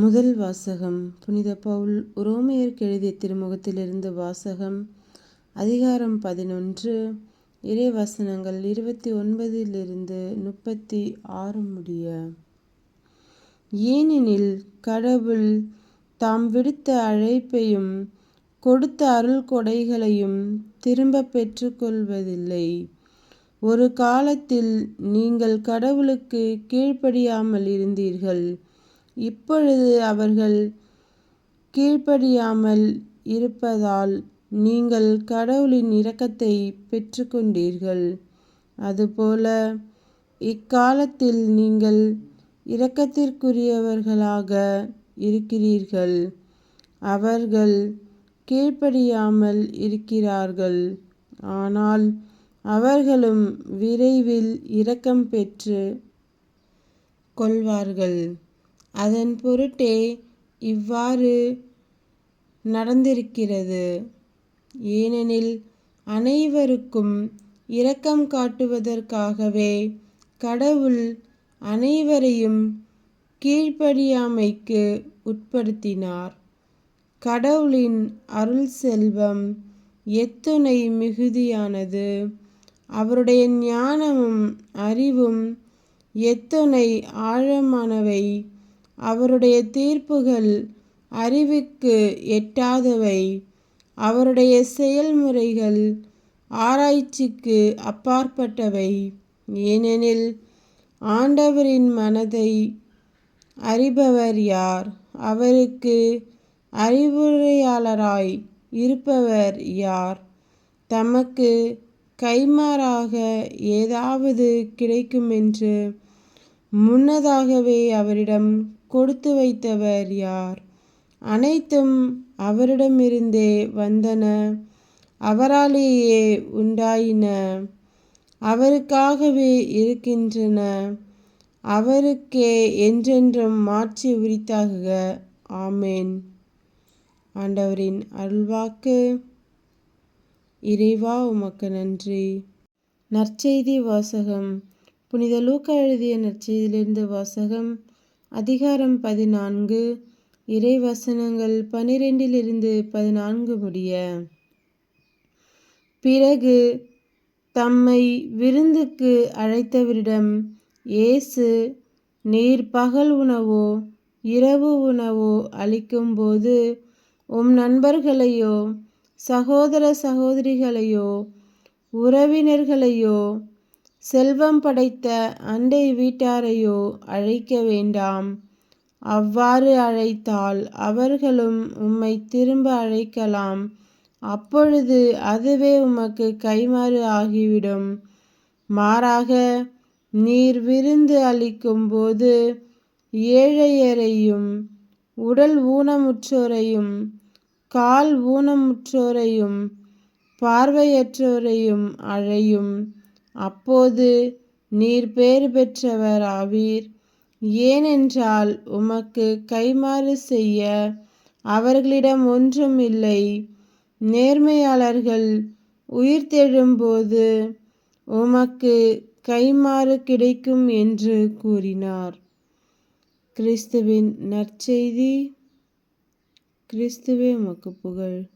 முதல் வாசகம் புனித பவுல் உரோமையருக்கு எழுதிய திருமுகத்திலிருந்து வாசகம் அதிகாரம் பதினொன்று இறை வசனங்கள் இருபத்தி ஒன்பதிலிருந்து முப்பத்தி ஆறு முடிய. ஏனெனில் கடவுள் தாம் விடுத்த அழைப்பையும் கொடுத்த அருள் கொடைகளையும் திரும்ப பெற்றுக்கொள்வதில்லை. ஒரு காலத்தில் நீங்கள் கடவுளுக்கு கீழ்ப்படியாமல் இருந்தீர்கள். இப்பொழுது அவர்கள் கீழ்ப்படியாமல் இருப்பதால் நீங்கள் கடவுளின் இரக்கத்தை பெற்றுக்கொண்டீர்கள். அதுபோல இக்காலத்தில் நீங்கள் இரக்கத்திற்குரியவர்களாக இருக்கிறீர்கள். அவர்கள் கீழ்ப்படியாமல் இருக்கிறார்கள். ஆனால் அவர்களும் விரைவில் இரக்கம் பெற்று கொள்வார்கள். அதன் பொருட்டே இவ்வாறு நடந்திருக்கிறது. ஏனெனில் அனைவருக்கும் இரக்கம் காட்டுவதற்காகவே கடவுள் அனைவரையும் கீழ்ப்படியாமைக்கு உட்படுத்தினார். கடவுளின் அருள் செல்வம் எத்துணை மிகுதியானது. அவருடைய ஞானமும் அறிவும் எத்துணை ஆழமானவை. அவருடைய தீர்ப்புகள் அறிவுக்கு எட்டாதவை. அவருடைய செயல்முறைகள் ஆராய்ச்சிக்கு அப்பாற்பட்டவை. ஏனெனில் ஆண்டவரின் மனதை அறிபவர் யார்? அவருக்கு அறிவுரையாளராய் இருப்பவர் யார்? தமக்கு கைமாறாக ஏதாவது கிடைக்குமென்று முன்னதாகவே அவரிடம் கொடுத்து வைத்தவர் யார்? அனைத்தும் அவரிடமிருந்தே வந்தன அவராலேயே உண்டாயின அவருக்காகவே இருக்கின்றன அவருக்கே என்றென்றும் மாற்றி உரித்தாகுக. ஆமேன். ஆண்டவரின் அருள்வாக்கு. இறைவா உமக்கு நன்றி. நற்செய்தி வாசகம். புனித லூக்க எழுதிய நற்செய்தியிலிருந்து வாசகம். அதிகாரம் பதினான்கு. இறைவசனங்கள் பனிரெண்டிலிருந்து பதினான்கு முடிய. பிறகு தம்மை விருந்துக்கு அழைத்தவரிடம் இயேசு நீர் பகல் உணவோ இரவு உணவோ அளிக்கும்போது உம் நண்பர்களையோ சகோதர சகோதரிகளையோ உறவினர்களையோ செல்வம் படைத்த அண்டை வீட்டாரையோ அழைக்க வேண்டாம். அவ்வாறு அழைத்தால் அவர்களும் உம்மை திரும்ப அழைக்கலாம். அப்பொழுது அதுவே உமக்கு கைமாறு ஆகிவிடும். மாறாக நீர் விருந்து அளிக்கும் போது ஏழையரையும் உடல் ஊனமுற்றோரையும் கால் ஊனமுற்றோரையும் பார்வையற்றோரையும் அழையும். அப்போது நீர் பேறு பெற்றவர் ஆவீர். ஏனென்றால் உமக்கு கைமாறு செய்ய அவர்களிடம் ஒன்றும் இல்லை. நேர்மையாளர்கள் உயிர்த்தெழும்போது உமக்கு கைமாறு கிடைக்கும் என்று கூறினார். கிறிஸ்துவின் நற்செய்தி கிறிஸ்துவே உமக்கு புகழ்.